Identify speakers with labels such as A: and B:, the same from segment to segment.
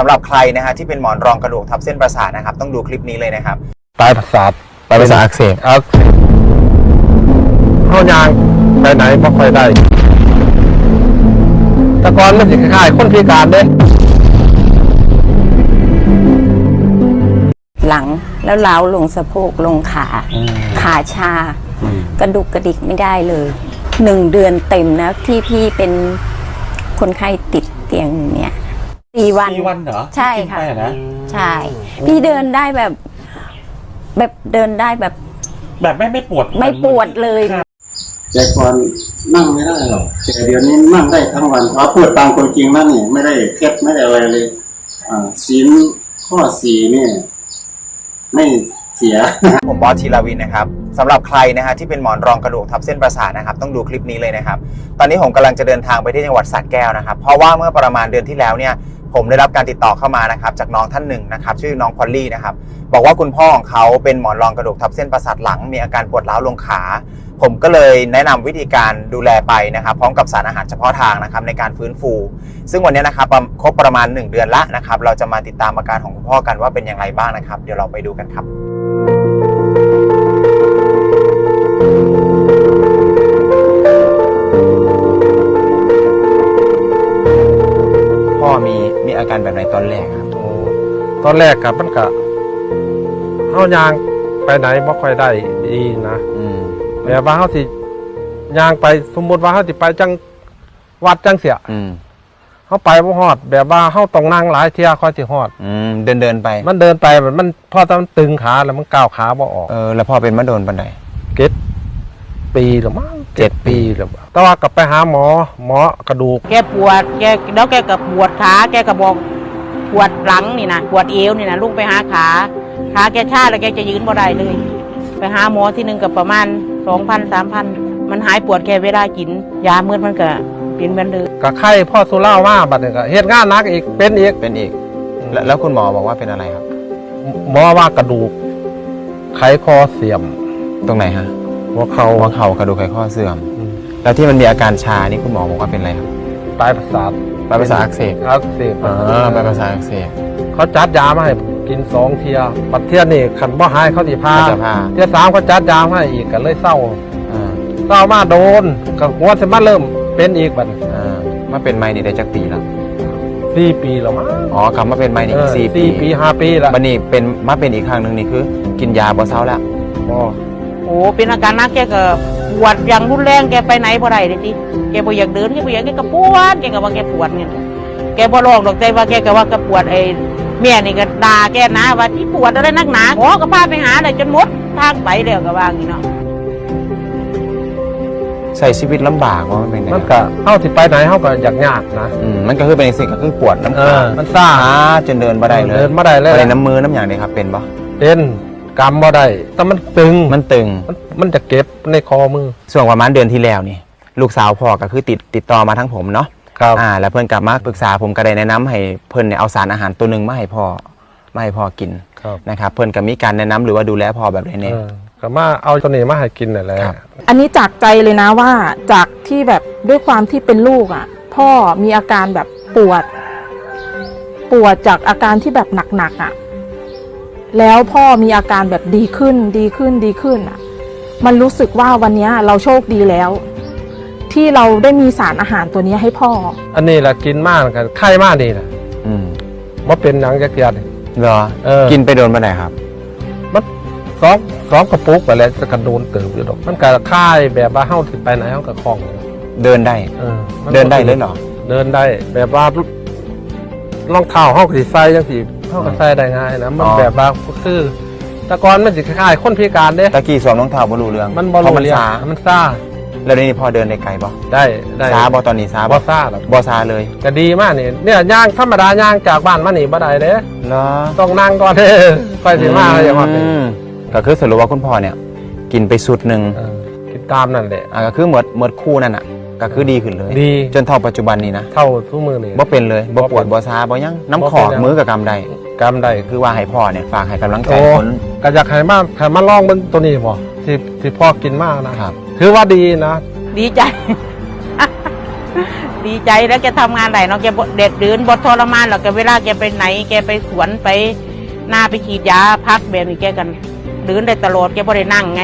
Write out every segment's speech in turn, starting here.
A: สำหรับใครนะฮะที่เป็นหมอนรองกระดูกทับเส้นประสาทนะครับ ต้องดูคลิปนี้เลยนะครับ
B: ปลายประสาท
A: ปลายประสาทอักเสบ
B: อักเสบเข้ายางไปไหนบ่ค่อยได้แต่ก่อนมันสิคล้ายๆคนพิการเด้
C: หลังแล้วล้าวลงสะโพกลงขา ขาชา กระดุกกระดิกไม่ได้เลยหนึ่งเดือนเต็มนะที่พี่เป็นคนไข้ติดเตียงเนี่ย สี่วัน
D: สี่วันเหรอ
C: ใช่
D: กิน
C: ค่ะ
D: ไปอนะ
C: ใช่ พี่เดินได้แบบ แบบเดินได้แบบ
D: แบบไม่ไม่ปวด
C: ไม่ปวดเลย
E: แต่ก่อนนั่งไม่ได้หรอกแต่เดี๋ยวนี้นั่งได้ทั้งวันเพราะพูดตามคนจริงนั่นนี่ไม่ได้เคล็ดไม่ได้อะไรเลย อ่าศีลข้อสี่เนี่ย ไม่เสีย
A: ผมบอสธีรวินนะครับสำหรับใครนะฮะที่เป็นหมอนรองกระดูกทับเส้นประสาทนะครับ ต้องดูคลิปนี้เลยนะครับ ตอนนี้ผมกำลังจะเดินทางไปที่จังหวัดสระแก้วนะครับ เพราะว่าเมื่อประมาณเดือนที่แล้วเนี่ย ผมได้รับการติดต่อเข้ามานะครับจากน้องท่านหนึ่งนะครับชื่อน้องพอลลี่นะครับบอกว่าคุณพ่อของเขาเป็นหมอนรองกระดูกทับเส้นประสาทหลัง มีอาการปวดร้าวลงขา ผมก็เลยแนะนำวิธีการดูแลไปนะครับ พร้อมกับสารอาหารเฉพาะทางนะครับในการฟื้นฟู ซึ่งวันนี้นะครับครบประมาณ 1 เดือนละนะครับเราจะมาติดตามอาการของคุณพ่อกันว่าเป็นอย่างไรบ้างนะครับ เดี๋ยวเราไปดูกันครับพ่อมี อาการแบบไหนตอนแรกครับ
B: โอ้ตอนแรกกับมันก็เข้ายางไปไหนบ่ค่อยได้ดีนะ
A: อืม
B: แบบว่าเขาสิยางไปสมมุติว่าเขาสิไปจังวัดจังเสีย
A: อืม
B: เขาไปบ่ฮอด แบบว่าเขาต้องนั่งหลายเที่ยค่อยสิฮอด
A: อืมเดินเดินไป
B: มันเดินไปแบบมันพอตอนตึงขาแล้วมันก้าวขาบ่ออก
A: เออแล้วพ่อเป็นมะโดนปันได
B: เก็ด ปีหรือมั้ง
A: เจ็ดปี
B: หรือมั้งแต่ว่ากลับไปหาหมอหมอกระดูก
F: แกปวดแกแล้วแกก็ปวดขาแกก็บอกปวดหลังนี่นะปวดเอวนี่นะลุกไปหาขาขาแกชาแล้วแกจะยืนบ่ได้เลย ไปหาหมอที่หนึ่งกับประมาณสองพันสามพันมันหายปวดแค่เวลากิน ยาเมื่อมันก็เป็นเหมือนเดิม
B: กับไข้พ่อสุราว่าบัดนี้ก็เฮ็ดงานหนักอีกเป็นอีก
A: เป็นอีกแล้วแล้วคุณหมอบอกว่าเป็นอะไรครับ
B: หมอว่ากระดูกไขคอเสื่อม
A: ตรงไหนฮะ
B: หัวเข่า
A: หัวเข่ากระดูกไขข้อเสื่อม
B: อืม
A: แล้วที่มันมีอาการชานี่คุณหมอบอกว่าเป็นอะไรครับ
B: ปลายประสาท
A: ปลายประสาทอักเสบ
B: อักเสบ
A: อ่าปลายประสาทอักเสบ
B: เขาจัดยามาให้กินสองเทียบัดเทียนี่ขันบ่หายเขาสิพา
A: เขาจะพา
B: เทียสามเขาจัดยามาให้อีกก็เลยเศร้า
A: อ่า
B: เศร้ามาโดนก็หัวสิมาเริ่มเป็นอีกบัดนี้
A: อ่ามาเป็นไมนี่ได้จักปีแล้ว
B: สี่ปีแล้วมั้ง
A: อ๋อกลับมาเป็นไมนี่
B: เออ
A: สี่ปี
B: สี่ปีห้าปีแล้ว
A: บันนี้เป็นมาเป็นอีกครั้งหนึ่งนี่คือ กินยาบ่เช้าแล้ว
B: อ๋อ
F: โอ้เป็นอาการหนักแกก็ปวดอย่างรุนแรงแกไปไหนบ่ได้เลยทีแกบ่อยากเดินแกบ่อยากแกก็ปวดแกก็ว่าแกปวดเนี่ยแกบ่ร้องดอกแต่ว่าแกก็ว่าแกปวดไอ้แม่นี่ก็ด่าแกนะว่าที่ปวดอะไรนักหนาหมอก็พาไปหาเลยจนหมดทางไปแล้วก็ว่าอย่างนี้เนาะ
A: ใส่ชีวิตลำบากว่ามันเป็นไง
B: มันก็เฮาสิไปไหนเฮาก็อยากยากนะ
A: อืมมันก็คือเป็นสิ่งก็คือปวดน้ำ
B: เอ
A: ขา
B: อมันซ่า
A: อ่าจนเดินบ่ได้เลย
B: เดินบ่ได้เลย
A: อะไรน้ำมือน้ำอย่างนี้ครับเป็นปะ
B: เป็น กำบ่ได้แต่มันตึง
A: มันตึง
B: มันมันจะเก็บในคอมือ
A: ส่วนประมาณเดือนที่แล้วนี่ ลูกสาวพ่อก็คือติดติดต่อมาทั้งผมเนาะ
B: ครับ
A: อ่า แล้วเพื่อนกลับมาปรึกษาผมก็ได้แนะนำให้เพื่อนเนี่ยเอาสารอาหารตัวหนึ่งมาให้พ่อมาให้พ่อกิน
B: ครับ
A: นะครับ เพื่อนก็มีการแนะนำหรือว่าดูแลพ่อแบบไหนเนี่ย
B: เออก็มาเอาตัวนี้มาให้กินนั่นแหละ
A: ครับ
G: อันนี้จากใจเลยนะว่าจากที่แบบด้วยความที่เป็นลูกอะ พ่อมีอาการแบบปวด ปวดจากอาการที่แบบหนักๆอะ แล้วพ่อมีอาการแบบดีขึ้นดีขึ้นดีขึ้นอะ มันรู้สึกว่าวันเนี้ยเราโชคดีแล้ว ที่เราได้มีสารอาหารตัวเนี้ยให้พ่อ
B: อันนี้แหละกินมากกันไข้มากดีนะ
A: อืม
B: ว่าเป็นหยังจักเทียน
A: เหรอ
B: เออ
A: กินไปโดนมาไหนครับ
B: มันสองสองกระปุกไปแล้วจะกระโดนเติบอยู่ดอกมันก็ค่ายแบบว่าเฮาสิไปไหนเฮาก็คล่อง
A: เดินได้
B: เออมัน
A: เดินได้เลยเหรอ
B: เดินได้แบบว่า รองเท้าเฮาก็สิใส่จังซี่ เฮาก็ใส่ได้ง่ายนะมัน
A: อ๋อ
B: แบบว่าคือแต่ก่อนมันสิคล้ายๆคนพิการเด้
A: ตะกี้สวมรองเท้าบรูเรือง
B: มันบ่
A: เพราะ
B: รู้
A: มัน
B: เรื่อง
A: ซา
B: มันซ่า
A: แล้วเดี๋ยวนี้พอเดินได้ไกลปะ
B: ได้ได้
A: ซาบอตอนนี้ซา
B: บ่
A: บ
B: ซ่าหรอก
A: บอซาเลย
B: ก็ดีมากนี่เนี่ยย่างธรรมดาย่างจากบ้านมานี่บ่ได้เด้
A: เหรอ
B: ต้องนั่งก่อนเด้ค่อยสิมาอย่างว่าเป็น
A: มก็คือสรุปว่าคุณพ่อเนี่ย กินไปสุดหนึ่ง
B: เออคิดตามนั่นแหละ
A: อ่าก็คือหมดหมดคู่นั่นอะ ก็คือดีขึ้นเลย
B: ดี
A: จนเท่าปัจจุบันนี้นะ
B: เท่าทุกมือนี่
A: บ่เป็นเลยบ่ปวด
B: บ่เป็น
A: บ่ซาบ่หยังน้ำ
B: บ่
A: ขอ
B: เป็นแล้ว
A: มือกับกำใด
B: กำได้
A: คือว่าให้พ่อเนี่ยฝากให้กำลังใจ
B: โอ้
A: คน
B: ก็อยากให้มาให้มาลองเบิ่งตัวนี้บ่ที่ที่พ่อกินมากนะครับ ถือว่าดีนะ
F: ดีใจ ดีใจแล้วแกทำงานได้เนาะแกบ่เด็กเดินบดทรมานหรอกแกเวลาแกไปไหน แกไปสวนไปหน้าไปฉีดยาพักแบบนี้แกกันเดินได้ตลอดแกบ่ได้นั่งไง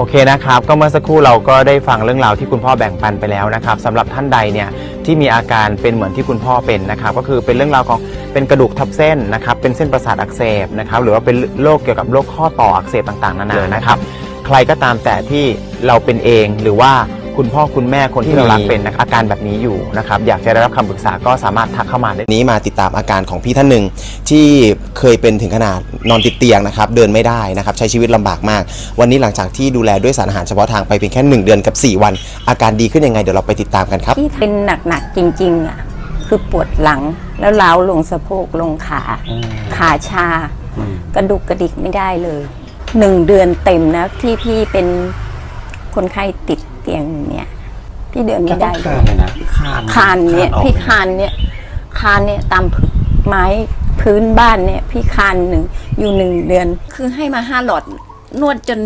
A: โอเคนะครับก็เมื่อสักครู่เราก็ได้ฟังเรื่องราวที่คุณพ่อแบ่งปันไปแล้วนะครับสำหรับท่านใดเนี่ยที่มีอาการเป็นเหมือนที่คุณพ่อเป็นนะครับก็คือเป็นเรื่องราวของเป็นกระดูกทับเส้นนะครับเป็นเส้นประสาทอักเสบนะครับหรือว่าเป็นโรคเกี่ยวกับโรคข้อต่ออักเสบต่างๆนานานะครับ ใครก็ตามแต่ที่เราเป็นเองหรือว่า คุณพ่อคุณแม่คนที่เรารักเป็นนะครับอาการแบบนี้อยู่นะครับอยากจะได้รับคำปรึกษาก็สามารถทักเข้ามาได้นี้มาติดตามอาการของพี่ท่านหนึ่งที่เคยเป็นถึงขนาดนอนติดเตียงนะครับเดินไม่ได้นะครับใช้ชีวิตลำบากมาก วันนี้หลังจากที่ดูแลด้วยสารอาหารเฉพาะทางไปเพียงแค่1เดือนกับ 4 วัน อาการดีขึ้นยังไงเดี๋ยวเราไปติดตามกันครับ
C: ที่เป็นหนักๆจริงๆอะคือปวดหลังแล้วล้าวลงสะโพกลงขาขาชากระดุกกระดิกไม่ได้เลยหนึ่งเดือนเต็มนะที่พี่เป็นคนไข้ติด เตียงเนี่ย พี่เดินไม่ได้เลยคานเนี่ยพี่คานเนี่ยคานเนี่ยตามไม้พื้นบ้านเนี่ยพี่คานหนึ่งอยู่หนึ่งเดือน คือให้มาห้าหลอดนวดจน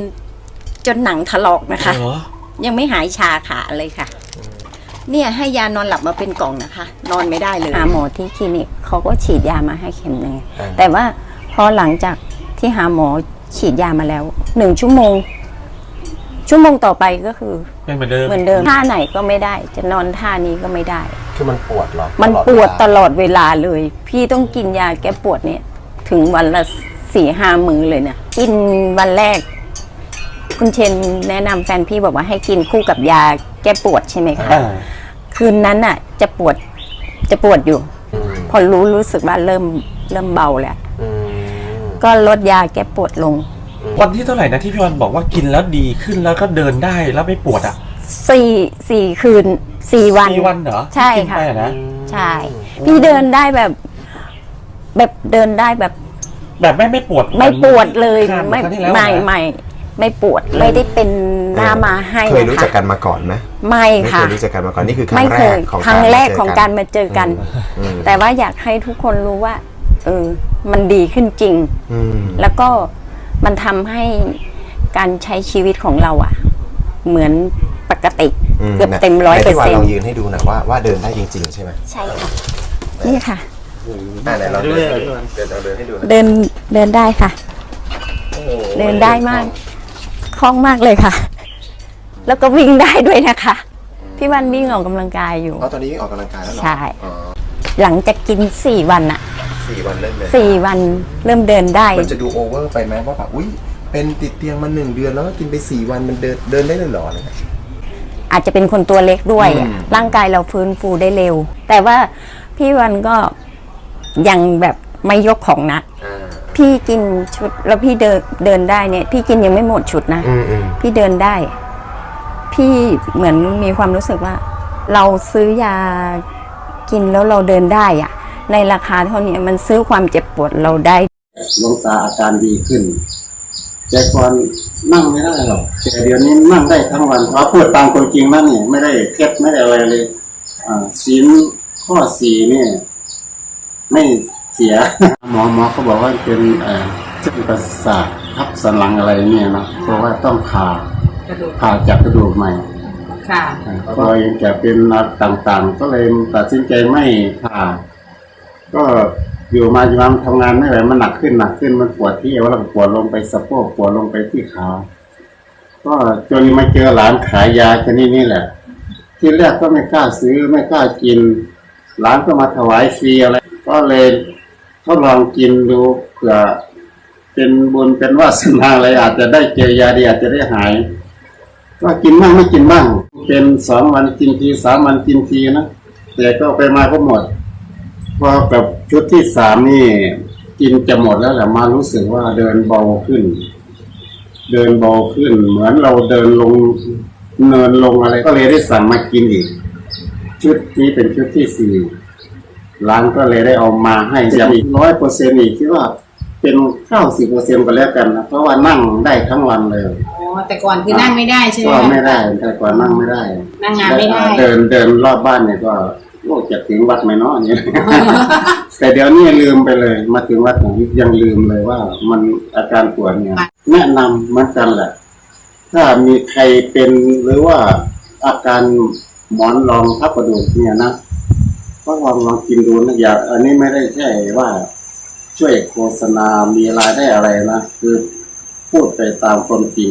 C: จนหนังถลอกนะคะยังไม่หายชาขาเลยค่ะ เนี่ยให้ยานอนหลับมาเป็นกล่องนะคะ นอนไม่ได้เลยหาหมอที่คลินิกเขาก็ฉีดยามาให้เข็มหนึ่งแต่ว่าพอหลังจากที่หาหมอฉีดยามาแล้วหนึ่งชั่วโมง ชั่วโมงต่อไปก็คือ
B: เป็นเหมือนเดิม
C: เหมือนเดิมท่าไหนก็ไม่ได้ จะนอนท่านี้ก็ไม่ได้
A: คือมันปวดหรอ
C: มันปวดตลอดเวลาเลย พี่ต้องกินยาแก้ปวดเนี่ย ถึงวันละสี่ห้ามือเลยเนี่ยกินวันแรก คุณเชนแนะนำแฟนพี่บอกว่าให้กินคู่กับยาแก้ปวดใช่ไหมคะคืนนั้นน่ะ จะปวดจะปวดอยู่ พอรู้รู้สึกว่าเริ่มเริ่มเบาแล้วก็ลดยาแก้ปวดลง
D: วันที่เท่าไหร่นะที่พี่วันบอกว่ากินแล้วดีขึ้นแล้วก็เดินได้แล้วไม่ปวดอะ
C: สี่สี่คืนสี่วัน
D: มีวันเหรอ
C: ใช่
D: ที่กิน
C: ค่ะ
D: ไปอนะ
C: ใช่ พี่เดินได้แบบ แบบเดินได้แบบ
D: แบบไม่ไม่ปวด
C: ไม่ปวดเลย
D: ข้าม
C: ไม่
D: ครั้งที่แล้ว
C: ไม่
D: นะ
C: ไม่ไม่ปวดไม่ได้เป็นหน้ามาให้
A: เคยรู้จัก
C: นะ
A: กั
C: คะ
A: นมาก่อนไหม
C: ไม่
A: ไม่เค
C: ค่ะ
A: ยรู้จักกันมาก่อนนี่คือครั้
C: ไม่
A: งแร
C: เคย
A: กของ
C: ครั้งแรก
A: เจ
C: ของการมาเจอกัน
A: อืม
C: แต่ว่าอยากให้ทุกคนรู้ว่า เออ มันดีขึ้นจริง
A: อืม
C: แล้วก็ มันทำให้การใช้ชีวิตของเราอะเหมือนปกติเกือบเต็มร้อยเปอร์
A: ไหน
C: เซ็
A: ที่
C: น
A: ว่าล
C: ต์
A: องยืนให้ดูหน่อยว่าว่าเดินได้จริง ๆ ใช่ไหม
C: ใช่ค่ะ นี่ค่ะ
A: อ่าไหนเราเดินเดินเราเดินให้ดูหน่อย
C: เดินเดินได้ค่ะ เดินได้มากคล่องมากเลยค่ะ แล้วก็วิ่งได้ด้วยนะคะ พี่วันวิ่งออกกำลังกายอยู่
A: อ๋อตอนนี้ออกกำลังกายแล้วเหรอ
C: ใช่
A: อ๋อ
C: หลังจากกินสี่วันอะ
A: สี่วันเริ่มเลย
C: สี่วันเริ่มเดินได้
A: มันจะดูโอเวอร์ไปไหมว่าแบบอุ้ยเป็นติดเตียงมาหนึ่งเดือนแล้วก็กินไปสี่วันมันเดินเดินได้เลยเหรออะไรเงี้ย
C: อาจจะเป็นคนตัวเล็กด้วยอะ
A: อืม
C: ร่างกายเราฟื้นฟูได้เร็ว แต่ว่าพี่วันก็ยังแบบไม่ยกของหนัก
A: อ่า
C: พี่กินชุดแล้วพี่เดินเดินได้เนี่ย พี่กินยังไม่หมดชุดนะ
A: อืมอืม
C: พี่เดินได้ พี่เหมือนมีความรู้สึกว่า เราซื้อยากินแล้วเราเดินได้อะ ในราคาเท่านี้มันซื้อความเจ็บปวดเราได้
E: หลวงตาอาการดีขึ้นแต่ก่อนนั่งไม่ได้หรอกแต่เดี๋ยวนี้นั่งได้ทั้งวันเพราะพูดตามคนจริงนั่นเนี่ยไม่ได้เคล็ดไม่ได้อะไรเลยอ่าศีลข้อสี่เนี่ย ไม่เสีย หมอหมอเขาบอกว่าเป็นเอ่อเส้นประสาททับสันหลังอะไรเนี่ยนะเพราะว่าต้องผ่าผ่าจากกระดูกใหม่
F: ค่ะ
E: พอยังแก่เป็นนัดต่างๆ ก็เลยตัดสินใจไม่ผ่า ก็อยู่มาอยู่มาทำงานไม่ไหวมันหนักขึ้นหนักขึ้นมันปวดที่เอวแล้วปวดลงไปสะโพกปวดลงไปที่ขาก็จนมาเจอหลานขายยาชนิดนี้แหละ ที่แรกก็ไม่กล้าซื้อไม่กล้ากินร้านก็มาถวายฟรีอะไรก็เลยทดลองกินดูเผื่อเป็นบุญเป็นวาสนาอะไรอาจจะได้เจอยาดีอาจจะได้หายก็กินบ้างไม่กินบ้าง เป็นสองวันกินทีสามวันกินทีนะแต่ก็ไปมาก็หมด พอกับชุดที่สามนี่กินจะหมดแล้วแหละมารู้สึกว่าเดินเบาขึ้น เดินเบาขึ้น เหมือนเราเดินลงเนินลงอะไรก็เลยได้สั่งมากินอีก ชุดนี้เป็นชุดที่สี่ร้านก็เลยได้เอามาให้ยังอีกร้อยเปอร์เซ็นต์อีกคิดว่าเป็นเก้าสิบเปอร์เซ็นต์ไปแล้วกันนะเพราะว่านั่งได้ทั้งวันเลย
H: อ๋อแต่ก่อนคือนั่งไม่ได้ใช่ไหม
E: ก็
H: คะ
E: ไม่ได้แต่ก่อนนั่งไม่ได้
H: นั่งงานไม่ได้
E: เดินเดินรอบบ้านเนี่ยก็โอ้จะถึงวัดไหมเนาะเนี่ยแต่เดี๋ยวนี้ลืมไปเลย มาถึงวัดผมยังลืมเลยว่า มันอาการปวดเนี่ย แนะนำเหมือนกันแหละ ถ้ามีใครเป็นหรือว่าอาการหมอนรองทับกระดูกเนี่ยนะก็ลองลองกินดูนะอย่าอันนี้ไม่ได้แค่ว่า ช่วยโฆษณามีรายได้อะไรนะคือพูดไปตามความจริง